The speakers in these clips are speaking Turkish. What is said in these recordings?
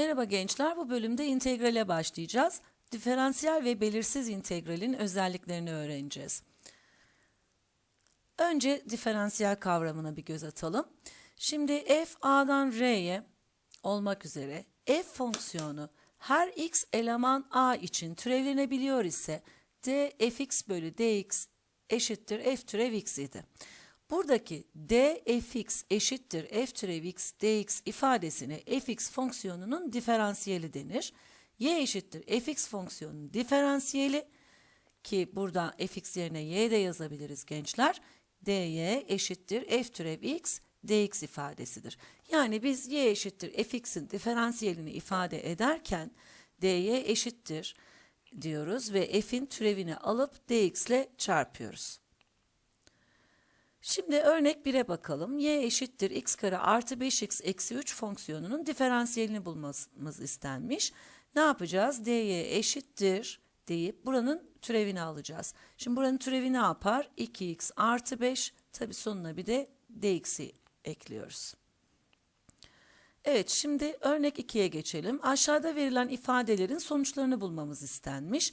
Merhaba gençler, bu bölümde integrale başlayacağız. Diferansiyel ve belirsiz integralin özelliklerini öğreneceğiz. Önce diferansiyel kavramına bir göz atalım. Şimdi f a'dan r'ye olmak üzere f fonksiyonu her x eleman a için türevlenebiliyor ise d fx bölü dx eşittir f türev x idi. Buradaki d fx eşittir f türev x dx ifadesine fx fonksiyonunun diferansiyeli denir. y eşittir fx fonksiyonunun diferansiyeli ki burada fx yerine y de yazabiliriz gençler. dy eşittir f türev x dx ifadesidir. Yani biz y eşittir fx'in diferansiyelini ifade ederken dy eşittir diyoruz ve f'in türevini alıp dx ile çarpıyoruz. Şimdi örnek 1'e bakalım. y eşittir x kare artı 5x eksi 3 fonksiyonunun diferansiyelini bulmamız istenmiş. Ne yapacağız? dy eşittir deyip buranın türevini alacağız. Şimdi buranın türevi ne yapar? 2x artı 5 tabi sonuna bir de dx'i ekliyoruz. Evet şimdi örnek 2'ye geçelim. Aşağıda verilen ifadelerin sonuçlarını bulmamız istenmiş.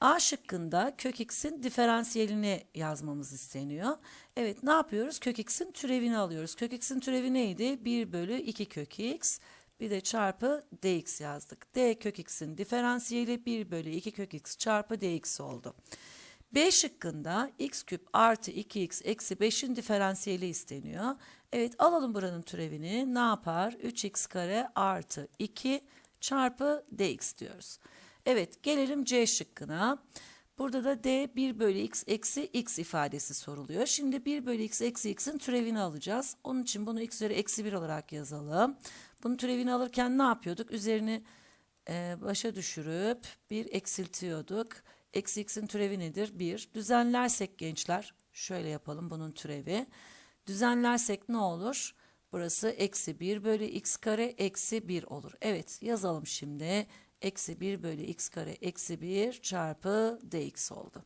A şıkkında kök x'in diferansiyelini yazmamız isteniyor. Evet ne yapıyoruz? Kök x'in türevini alıyoruz. Kök x'in türevi neydi? 1 bölü 2 kök x. Bir de çarpı dx yazdık. d kök x'in diferansiyeli 1 bölü 2 kök x çarpı dx oldu. B şıkkında x küp artı 2x eksi 5'in diferansiyeli isteniyor. Evet alalım buranın türevini. Ne yapar? 3x kare artı 2 çarpı dx diyoruz. Evet gelelim C şıkkına. Burada da d 1 bölü x eksi x ifadesi soruluyor. Şimdi 1 bölü x eksi x'in türevini alacağız. Onun için bunu x üzeri eksi 1 olarak yazalım. Bunun türevini alırken ne yapıyorduk? Üzerini e, başa düşürüp 1 eksiltiyorduk. Eksi x'in türevi nedir? 1. Düzenlersek gençler şöyle yapalım bunun türevi. Düzenlersek ne olur? Burası eksi 1 bölü x kare eksi 1 olur. Evet yazalım şimdi eksi 1 bölü x kare eksi 1 çarpı dx oldu.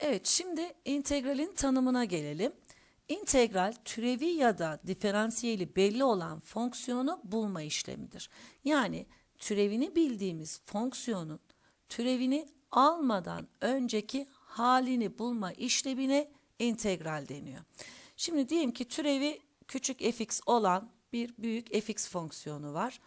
Evet şimdi integralin tanımına gelelim. İntegral türevi ya da diferansiyeli belli olan fonksiyonu bulma işlemidir. Yani türevini bildiğimiz fonksiyonun türevini almadan önceki halini bulma işlemine integral deniyor. Şimdi diyelim ki türevi küçük fx olan bir büyük fx fonksiyonu var.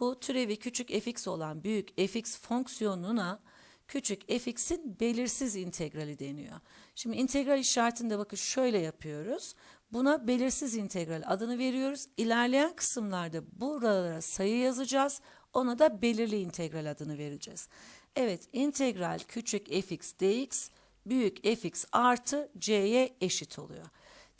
Bu türevi küçük fx olan büyük fx fonksiyonuna küçük fx'in belirsiz integrali deniyor. Şimdi integral işaretinde bakın şöyle yapıyoruz. Buna belirsiz integral adını veriyoruz. İlerleyen kısımlarda buralara sayı yazacağız. Ona da belirli integral adını vereceğiz. Evet integral küçük fx dx büyük fx artı c'ye eşit oluyor.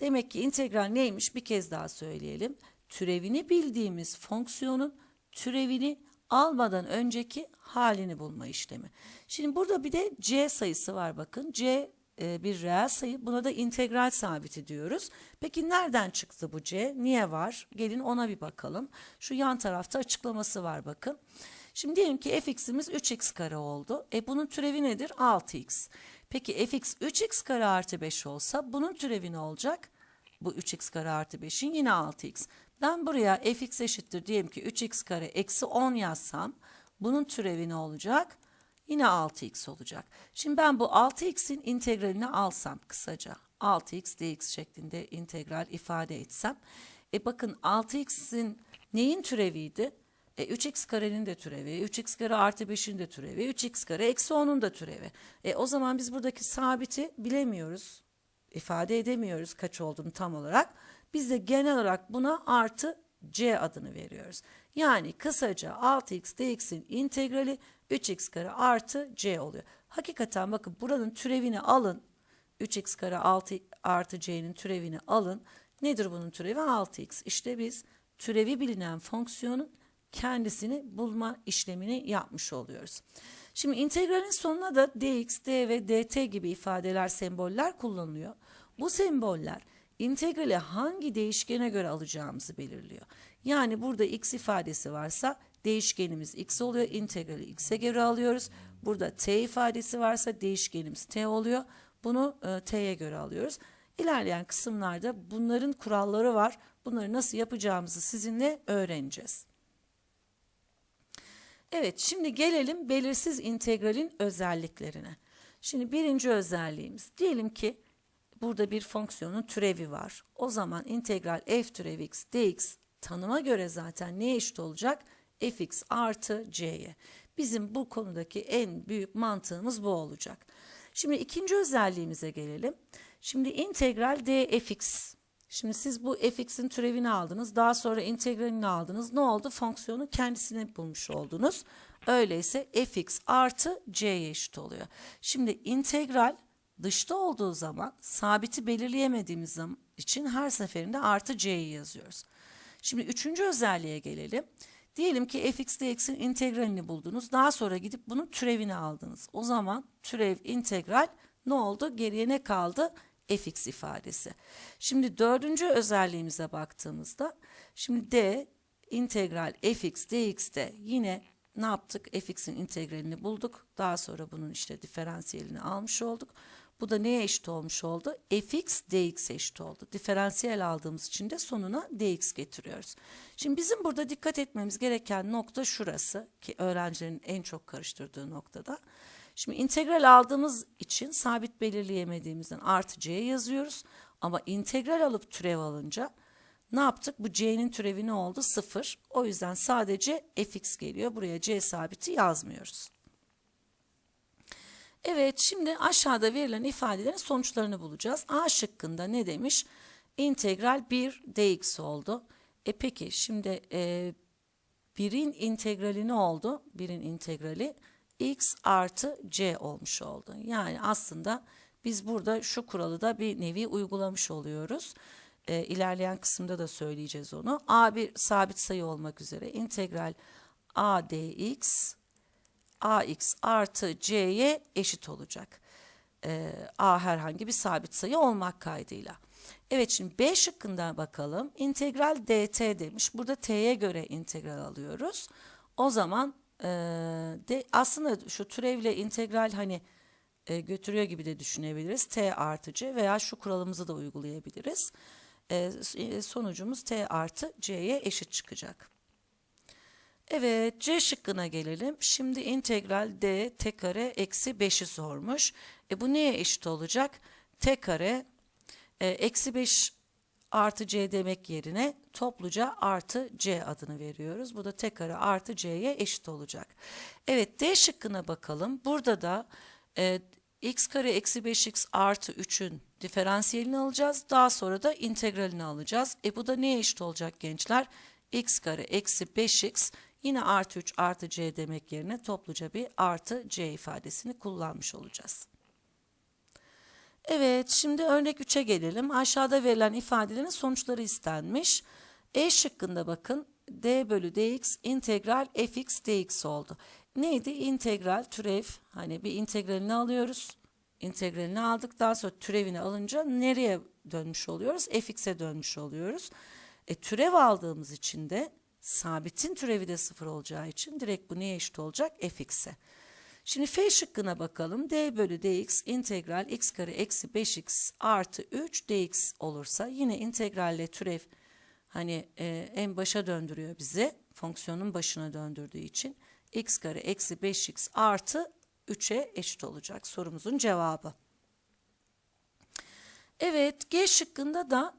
Demek ki integral neymiş bir kez daha söyleyelim. Türevini bildiğimiz fonksiyonun türevini almadan önceki halini bulma işlemi. Şimdi burada bir de c sayısı var bakın. c e, bir reel sayı. Buna da integral sabiti diyoruz. Peki nereden çıktı bu c? Niye var? Gelin ona bir bakalım. Şu yan tarafta açıklaması var bakın. Şimdi diyelim ki fx'imiz 3x kare oldu. E bunun türevi nedir? 6x. Peki fx 3x kare artı 5 olsa bunun türevi ne olacak? Bu 3x kare artı 5'in yine 6x. Ben buraya fx eşittir diyelim ki 3x kare eksi 10 yazsam bunun türevi ne olacak? Yine 6x olacak. Şimdi ben bu 6x'in integralini alsam kısaca 6x dx şeklinde integral ifade etsem. E bakın 6x'in neyin türeviydi? E 3x karenin de türevi, 3x kare artı 5'in de türevi, 3x kare eksi 10'un da türevi. E o zaman biz buradaki sabiti bilemiyoruz, ifade edemiyoruz kaç olduğunu tam olarak. Biz de genel olarak buna artı c adını veriyoruz. Yani kısaca 6x dx'in integrali 3x kare artı c oluyor. Hakikaten bakın buranın türevini alın. 3x kare 6 artı c'nin türevini alın. Nedir bunun türevi? 6x. İşte biz türevi bilinen fonksiyonun kendisini bulma işlemini yapmış oluyoruz. Şimdi integralin sonuna da dx, d ve dt gibi ifadeler, semboller kullanılıyor. Bu semboller integrali hangi değişkene göre alacağımızı belirliyor. Yani burada x ifadesi varsa değişkenimiz x oluyor. İntegrali x'e göre alıyoruz. Burada t ifadesi varsa değişkenimiz t oluyor. Bunu e, t'ye göre alıyoruz. İlerleyen kısımlarda bunların kuralları var. Bunları nasıl yapacağımızı sizinle öğreneceğiz. Evet şimdi gelelim belirsiz integralin özelliklerine. Şimdi birinci özelliğimiz diyelim ki burada bir fonksiyonun türevi var. O zaman integral f türevi x dx tanıma göre zaten neye eşit olacak? fx artı c'ye. Bizim bu konudaki en büyük mantığımız bu olacak. Şimdi ikinci özelliğimize gelelim. Şimdi integral dfx. Şimdi siz bu fx'in türevini aldınız. Daha sonra integralini aldınız. Ne oldu? Fonksiyonun kendisini bulmuş oldunuz. Öyleyse fx artı c'ye eşit oluyor. Şimdi integral dışta olduğu zaman sabiti belirleyemediğimiz için her seferinde artı c'yi yazıyoruz. Şimdi üçüncü özelliğe gelelim. Diyelim ki fx dx'in integralini buldunuz. Daha sonra gidip bunun türevini aldınız. O zaman türev integral ne oldu? Geriye ne kaldı? fx ifadesi. Şimdi dördüncü özelliğimize baktığımızda şimdi d integral fx dx'te yine ne yaptık? fx'in integralini bulduk. Daha sonra bunun işte diferansiyelini almış olduk. Bu da neye eşit olmuş oldu? fx dx eşit oldu. Diferansiyel aldığımız için de sonuna dx getiriyoruz. Şimdi bizim burada dikkat etmemiz gereken nokta şurası ki öğrencilerin en çok karıştırdığı noktada. Şimdi integral aldığımız için sabit belirleyemediğimizden artı c yazıyoruz. Ama integral alıp türev alınca ne yaptık? Bu c'nin türevi ne oldu? Sıfır. O yüzden sadece fx geliyor. Buraya c sabiti yazmıyoruz. Evet şimdi aşağıda verilen ifadelerin sonuçlarını bulacağız. A şıkkında ne demiş? İntegral 1 dx oldu. E peki şimdi e, birin integrali ne oldu? Birin integrali x artı c olmuş oldu. Yani aslında biz burada şu kuralı da bir nevi uygulamış oluyoruz. E, ilerleyen kısımda da söyleyeceğiz onu. A bir sabit sayı olmak üzere integral a dx ax artı c'ye eşit olacak. E, a herhangi bir sabit sayı olmak kaydıyla. Evet şimdi B şıkkından bakalım. İntegral dt demiş. Burada t'ye göre integral alıyoruz. O zaman e, de, aslında şu türevle integral hani e, götürüyor gibi de düşünebiliriz. t artı c veya şu kuralımızı da uygulayabiliriz. E, sonucumuz t artı c'ye eşit çıkacak. Evet C şıkkına gelelim. Şimdi integral d t kare eksi 5'i sormuş. E bu neye eşit olacak? t kare e, eksi 5 artı c demek yerine topluca artı c adını veriyoruz. Bu da t kare artı c'ye eşit olacak. Evet D şıkkına bakalım. Burada da e, x kare eksi 5x artı 3'ün diferansiyelini alacağız. Daha sonra da integralini alacağız. E bu da neye eşit olacak gençler? x kare eksi 5x Yine artı 3 artı c demek yerine topluca bir artı c ifadesini kullanmış olacağız. Evet şimdi örnek 3'e gelelim. Aşağıda verilen ifadelerin sonuçları istenmiş. E şıkkında bakın d bölü dx integral fx dx oldu. Neydi? İntegral türev hani bir integralini alıyoruz. İntegralini aldık daha sonra türevini alınca nereye dönmüş oluyoruz? fx'e dönmüş oluyoruz. E, türev aldığımız için de sabitin türevi de sıfır olacağı için direkt bu neye eşit olacak? fx'e. Şimdi f şıkkına bakalım. d bölü dx integral x kare eksi 5x artı 3 dx olursa yine integralle türev hani e, en başa döndürüyor bizi. Fonksiyonun başına döndürdüğü için x kare eksi 5x artı 3'e eşit olacak sorumuzun cevabı. Evet G şıkkında da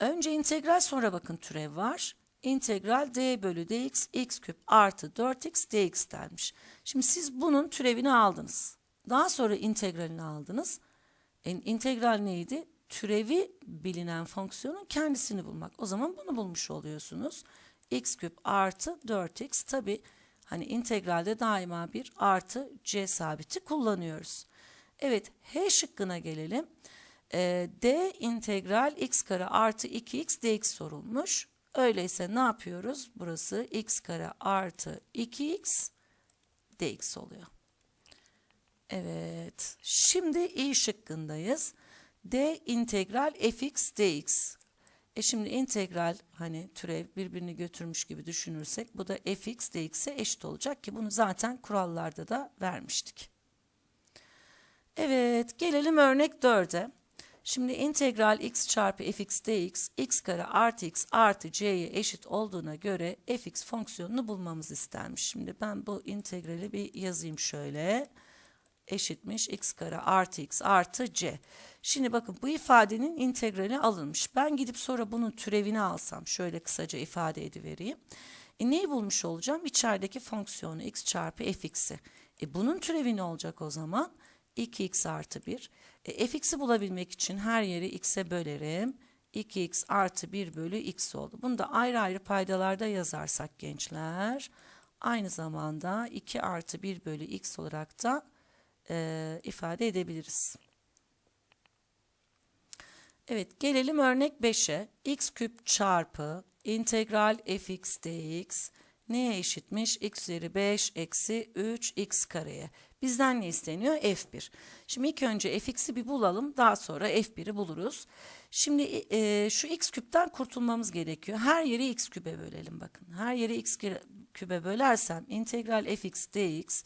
önce integral sonra bakın türev var integral d bölü dx x küp artı 4x dx denmiş. Şimdi siz bunun türevini aldınız. Daha sonra integralini aldınız. E, integral neydi? Türevi bilinen fonksiyonun kendisini bulmak. O zaman bunu bulmuş oluyorsunuz. x küp artı 4x tabi hani integralde daima bir artı c sabiti kullanıyoruz. Evet h şıkkına gelelim. E, d integral x kare artı 2x dx sorulmuş. Öyleyse ne yapıyoruz? Burası x kare artı 2x dx oluyor. Evet. Şimdi i şıkkındayız. d integral fx dx. E şimdi integral hani türev birbirini götürmüş gibi düşünürsek bu da fx dx'e eşit olacak ki bunu zaten kurallarda da vermiştik. Evet gelelim örnek 4'e. Şimdi integral x çarpı fx dx x kare artı x artı c'ye eşit olduğuna göre fx fonksiyonunu bulmamız istenmiş. Şimdi ben bu integrali bir yazayım şöyle. Eşitmiş x kare artı x artı c. Şimdi bakın bu ifadenin integrali alınmış. Ben gidip sonra bunun türevini alsam şöyle kısaca ifade edivereyim. E neyi bulmuş olacağım? İçerideki fonksiyonu x çarpı fx'i. E bunun türevi ne olacak o zaman? 2x artı 1. E, fx'i bulabilmek için her yeri x'e bölerim. 2x artı 1 bölü x oldu. Bunu da ayrı ayrı paydalarda yazarsak gençler. Aynı zamanda 2 artı 1 bölü x olarak da e, ifade edebiliriz. Evet gelelim örnek 5'e. x küp çarpı integral fx dx neye eşitmiş? x üzeri 5 eksi 3 x kareye. Bizden ne isteniyor? f1. Şimdi ilk önce fx'i bir bulalım. Daha sonra f1'i buluruz. Şimdi e, şu x küpten kurtulmamız gerekiyor. Her yeri x küpe bölelim bakın. Her yeri x küpe bölersem integral fx dx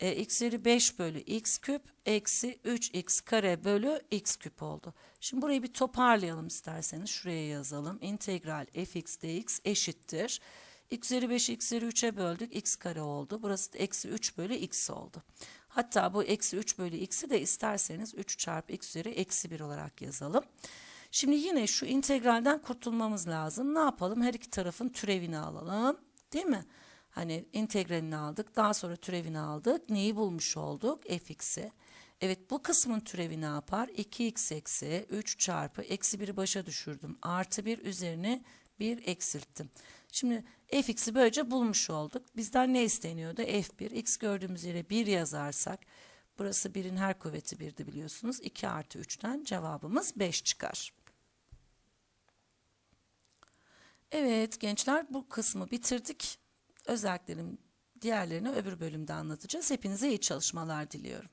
e, x üzeri 5 bölü x küp eksi 3x kare bölü x küp oldu. Şimdi burayı bir toparlayalım isterseniz. Şuraya yazalım. İntegral fx dx eşittir. X üzeri 5 x üzeri 3'e böldük. x kare oldu. Burası da eksi 3 bölü x oldu. Hatta bu eksi 3 bölü x'i de isterseniz 3 çarpı x üzeri eksi 1 olarak yazalım. Şimdi yine şu integralden kurtulmamız lazım. Ne yapalım? Her iki tarafın türevini alalım. Değil mi? Hani integralini aldık. Daha sonra türevini aldık. Neyi bulmuş olduk? fx'i. Evet bu kısmın türevi ne yapar? 2x eksi 3 çarpı eksi 1'i başa düşürdüm. Artı 1 üzerine 1 eksilttim. Şimdi fx'i böylece bulmuş olduk. Bizden ne isteniyordu? f1. x gördüğümüz yere 1 yazarsak burası 1'in her kuvveti 1'di biliyorsunuz. 2 artı 3'ten cevabımız 5 çıkar. Evet gençler bu kısmı bitirdik. Özelliklerin diğerlerini öbür bölümde anlatacağız. Hepinize iyi çalışmalar diliyorum.